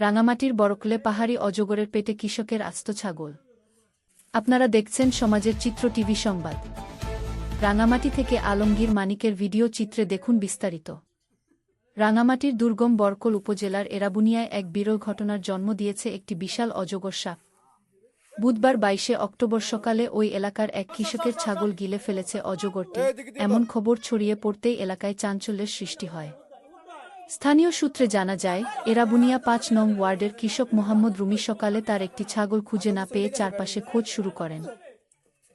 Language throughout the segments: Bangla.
রাঙামাটির বরকলে পাহাড়ি অজগরের পেটে কৃষকের আস্ত ছাগল। আপনারা দেখছেন সমাজের চিত্র টিভি সংবাদ। রাঙামাটি থেকে আলমগীর মানিকের ভিডিও চিত্রে দেখুন বিস্তারিত। রাঙামাটির দুর্গম বরকল উপজেলার এরাবুনিয়ায় এক বিরল ঘটনার জন্ম দিয়েছে একটি বিশাল অজগর সাপ। বুধবার বাইশে অক্টোবর সকালে ওই এলাকার এক কৃষকের ছাগল গিলে ফেলেছে অজগরটি। এমন খবর ছড়িয়ে পড়তেই এলাকায় চাঞ্চল্যের সৃষ্টি হয়। স্থানীয় সূত্রে জানা যায়, এরাবুনিয়া পাঁচ নং ওয়ার্ডের কৃষক মোহাম্মদ রুমি সকালে তার একটি ছাগল খুঁজে না পেয়ে চারপাশে খোঁজ শুরু করেন।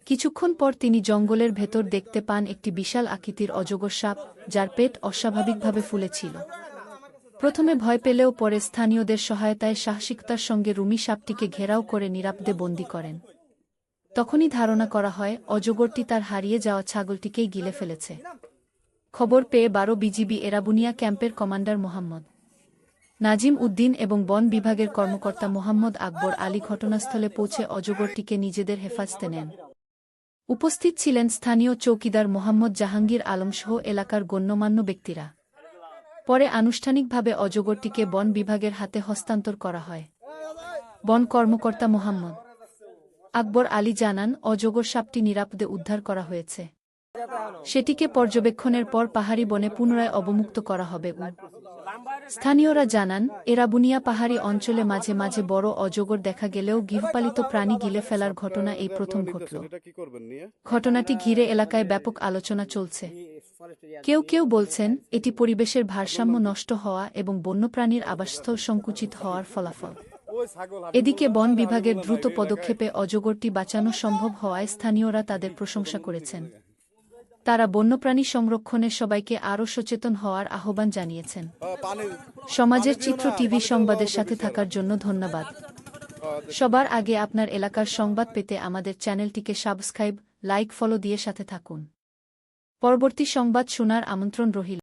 কিছুক্ষণ পর তিনি জঙ্গলের ভেতর দেখতে পান একটি বিশাল আকৃতির অজগর সাপ, যার পেট অস্বাভাবিকভাবে ফুলেছিল প্রথমে ভয় পেলেও পরে স্থানীয়দের সহায়তায় সাহসিকতার সঙ্গে রুমি সাপটিকে ঘেরাও করে নিরাপদে বন্দী করেন। তখনই ধারণা করা হয়, অজগরটি তার হারিয়ে যাওয়া ছাগলটিকেই গিলে ফেলেছে। খবর পেয়ে বারো বিজিবি এরাবুনিয়া ক্যাম্পের কমান্ডার মোহাম্মদ নাজিম উদ্দিন এবং বন বিভাগের কর্মকর্তা মোহাম্মদ আকবর আলী ঘটনাস্থলে পৌঁছে অজগরটিকে নিজেদের হেফাজতে নেন। উপস্থিত ছিলেন স্থানীয় চৌকিদার মোহাম্মদ জাহাঙ্গীর আলমসহ এলাকার গণ্যমান্য ব্যক্তিরা। পরে আনুষ্ঠানিকভাবে অজগরটিকে বন বিভাগের হাতে হস্তান্তর করা হয়। বন কর্মকর্তা মোহাম্মদ আকবর আলী জানান, অজগর সাপটি নিরাপদে উদ্ধার করা হয়েছে। সেটিকে পর্যবেক্ষণের পর পাহাড়ি বনে পুনরায় অবমুক্ত করা হবে। স্থানীয়রা জানান এরাবুনিয়া পাহাড়ি অঞ্চলে মাঝে মাঝে বড় অজগর দেখা গেলেও গৃহপালিত প্রাণী গিলে ফেলার ঘটনা এই প্রথম ঘটল। ঘটনাটি ঘিরে এলাকায় ব্যাপক আলোচনা চলছে। কেউ কেউ বলছেন, এটি পরিবেশের ভারসাম্য নষ্ট হওয়া এবং বন্যপ্রাণীর আবাসস্থল সংকুচিত হওয়ার ফলাফল। এদিকে বন বিভাগের দ্রুত পদক্ষেপে অজগরটি বাঁচানো সম্ভব হওয়ায় স্থানীয়রা তাদের প্রশংসা করেছেন। তারা বন্যপ্রাণী সংরক্ষণে সবাইকে আরও সচেতন হওয়ার আহ্বান জানিয়েছেন। সমাজের চিত্র টিভি সংবাদের সাথে থাকার জন্য ধন্যবাদ। সবার আগে আপনার এলাকার সংবাদ পেতে আমাদের চ্যানেলটিকে সাবস্ক্রাইব, লাইক, ফলো দিয়ে সাথে থাকুন। পরবর্তী সংবাদ শোনার আমন্ত্রণ রহিল।